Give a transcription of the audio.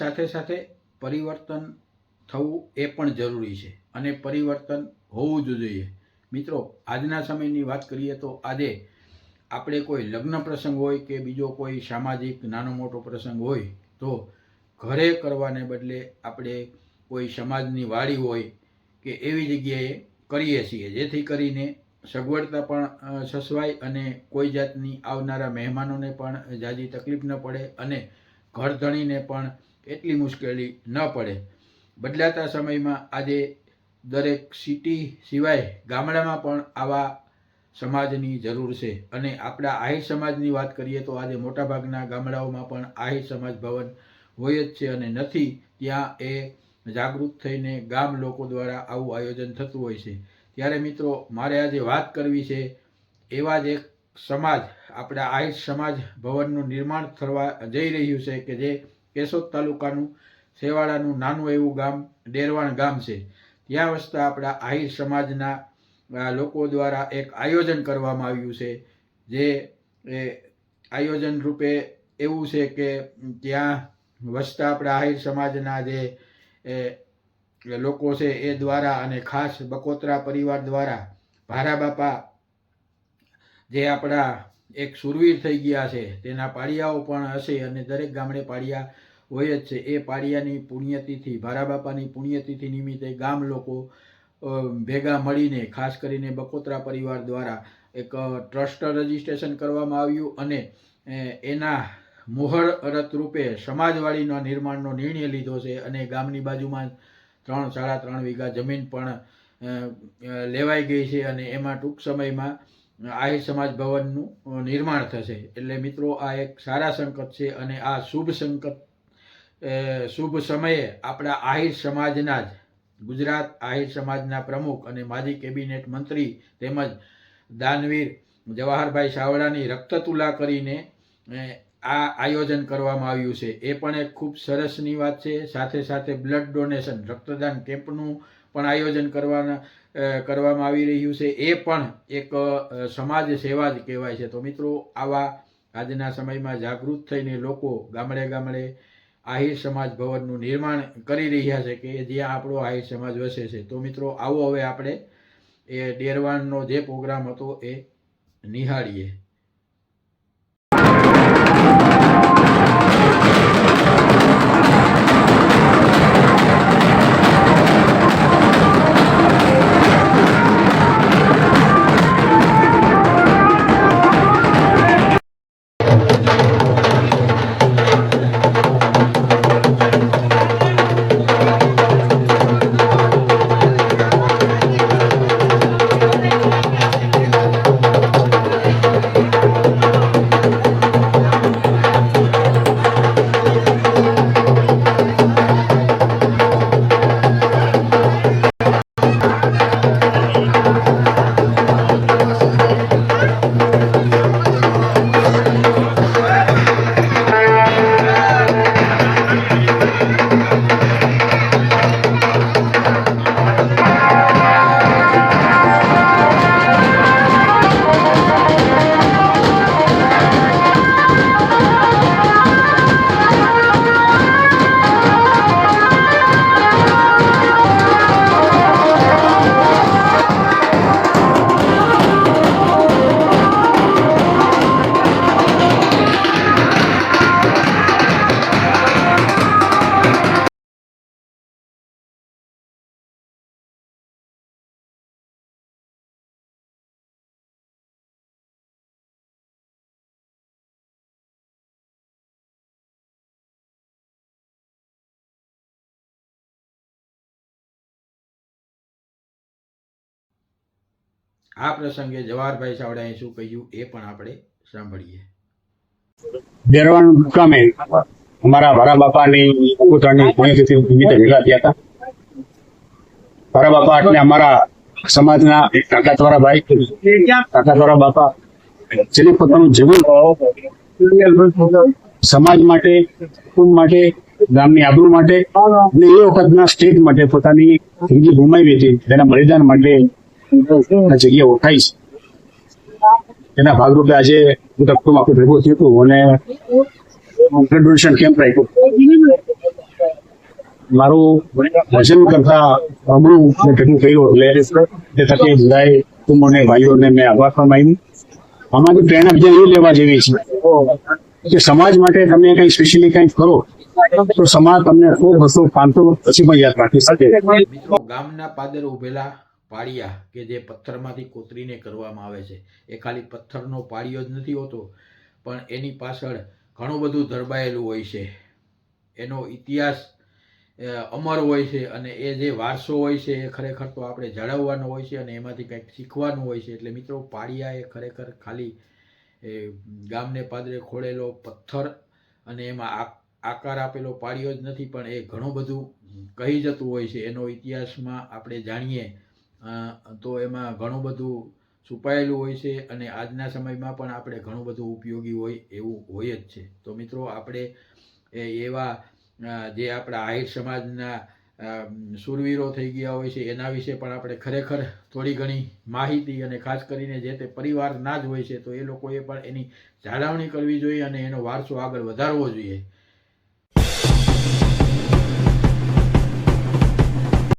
સાથે સાથે પરિવર્તન થવું એ પણ જરૂરી છે અને પરિવર્તન હોવું જ જોઈએ. મિત્રો, આજના સમયની વાત કરીએ તો આજે આપણે કોઈ લગ્ન પ્રસંગ હોય કે બીજો કોઈ સામાજિક નાનો મોટો પ્રસંગ હોય, તો ઘરે કરવાને બદલે આપણે કોઈ સમાજની વાડી હોય કે એવી જગ્યાએ કરીએ છીએ, જેથી કરીને સગવડતા પણ સસવાય અને કોઈ જાતની આવનારા મહેમાનોને પણ જાજી તકલીફ ન પડે અને ઘર ધણીને પણ એટલી મુશ્કેલી ન પડે. બદલાતા સમયમાં આજે દરેક સિટી સિવાય ગામડામાં પણ આવા સમાજની જરૂર છે. અને આપણા આહિર સમાજની વાત કરીએ તો આજે મોટાભાગના ગામડાઓમાં પણ આહિર સમાજ ભવન હોય જ છે અને નથી. ત્યાં એ જાગૃત થઈને ગામ લોકો દ્વારા આવું આયોજન થતું હોય છે. ત્યારે મિત્રો, મારે આજે વાત કરવી છે એવા જ એક સમાજ, આપણા આહિર સમાજ ભવનનું નિર્માણ થવા જઈ રહ્યું છે કે જે કેશોદ તાલુકાનું સેવાળાનું નાનું એવું ગામ, ડેરવાણ ગામ છે. ત્યાં વસતા આપણા આહિર સમાજના લોકો દ્વારા એક આયોજન કરવામાં આવ્યું છે, જે, એ, આયોજન રૂપે એવું છે કે ત્યાં વસતા આપણા આહિર સમાજના જે, એ, લોકો છે એ દ્વારા અને ખાસ બકોત્રા પરિવાર દ્વારા ભારા બાપા જે આપણા એક સુરવીર થઈ ગયા છે. તેના પાળિયાઓ પણ હશે અને દરેક ગામડે પાળિયા હોય જ છે. એ પાળિયાની પુણ્યતિથિ, ભારા બાપાની પુણ્યતિથિ નિમિત્તે ગામ લોકો ભેગા મળીને, ખાસ કરીને બકોત્રા પરિવાર દ્વારા એક ટ્રસ્ટ રજિસ્ટ્રેશન કરવામાં આવ્યું અને એના મુહરત રૂપે સમાજવાડીના નિર્માણનો નિર્ણય લીધો છે અને ગામની બાજુમાં ત્રણ, સાડા ત્રણ વીઘા જમીન પણ લેવાઈ ગઈ છે અને એમાં ટૂંક સમયમાં આહિર સમાજ ભવનનું નિર્માણ થશે. એટલે મિત્રો, આ એક સારા સંકટ છે અને આ શુભ સંકટ શુભ સમયે આપણા આહિર સમાજના જ, ગુજરાત આહિર સમાજના પ્રમુખ અને માજી કેબિનેટ મંત્રી તેમજ દાનવીર જવાહરભાઈ સાવડાની રક્તતુલા કરીને આ આયોજન કરવામાં આવ્યું છે. એ પણ એક ખૂબ સરસની વાત છે. સાથે સાથે બ્લડ ડોનેશન, રક્તદાન કેમ્પનું પણ આયોજન કરવાના કરવામાં આવી રહ્યું છે. એ પણ એક સમાજ સેવા જ કહેવાય છે. તો મિત્રો, આવા આજના સમયમાં જાગૃત થઈને લોકો ગામડે ગામડે આહિર સમાજ ભવનનું નિર્માણ કરી રહ્યા છે કે જ્યાં આપણો આહિર સમાજ વસે છે. તો મિત્રો, આવો હવે આપણે એ ડેરવાનનો જે પ્રોગ્રામ હતો એ નિહાળીએ. આ પ્રસંગે જવાહરભાઈ ચાવડાએ શું કહ્યું એ પણ આપણે સાંભળીએ. ડેરવાણ મુકામે અમારા ભારા બાપાની પોતાની પુણ્યતિથિ નિમિત્તે ભેગા થયા હતા. ભારા બાપા એટલે અમારા સમાજના કાકાતવારા ભાઈ. કાકાતવારા બાપા, જેને પોતાનું જીવન સમાજ માટે કુટુંબ માટે, ગામની આબરૂ માટે અને એ વખતના સ્ટેટ માટે પોતાની જિંદગી ગુમાવી હતી. તેના બલિદાન માટે જગ્યા ઓળખાઈ છે. એના ભાગરૂપે આજે હું તકતો આપણે ભેગો થયું હતું અને ડોનેશન કેમ્પ રાખ્યો મારું વજન કરતા અમણું મેં ભેગું કર્યું એટલે તે થકી બધાએ કુટુંબોને ભાઈઓને મેં આભાર માન્યું આમાંથી પ્રેરણા બીજા એ લેવા જેવી છે. કે સમાજ માટે તમે કંઈ સ્પેશિયલી કંઈ કરો, તો સમાજ તમને સો બસો પાંચસો પછી પણ યાદ રાખી શકે. ગામના પાદર ઉભેલા પાળિયા કે જે પથ્થરમાંથી કોતરીને કરવામાં આવે છે. એ ખાલી પથ્થરનો પાળિયો જ નથી હોતો, પણ એની પાછળ ઘણું બધું ધરબાયેલું હોય છે. એનો ઇતિહાસ અમર હોય છે અને એ જે વારસો હોય છે એ ખરેખર તો આપણે જાળવવાનો હોય છે અને એમાંથી કંઈક શીખવાનું હોય છે. એટલે મિત્રો, પાળિયા એ ખરેખર ખાલી, એ, ગામને પાદરે ખોળેલો પથ્થર અને એમાં આકાર આપેલો પાળિયો જ નથી, પણ એ ઘણું બધું કહી જતું હોય છે. એનો ઇતિહાસમાં આપણે જાણીએ તો એમાં ઘણું બધું છુપાયેલું હોય છે અને આજના સમયમાં પણ આપણે ઘણું બધું ઉપયોગી હોય એવું હોય જ છે. તો મિત્રો, આપણે એવા જે આપણા આહિર સમાજના સુરવીરો થઈ ગયા હોય છે, એના વિશે પણ આપણે ખરેખર થોડી ઘણી માહિતી અને ખાસ કરીને જે તે પરિવારના જ હોય છે, તો એ લોકોએ પણ એની જાળવણી કરવી જોઈએ અને એનો વારસો આગળ વધારવો જોઈએ.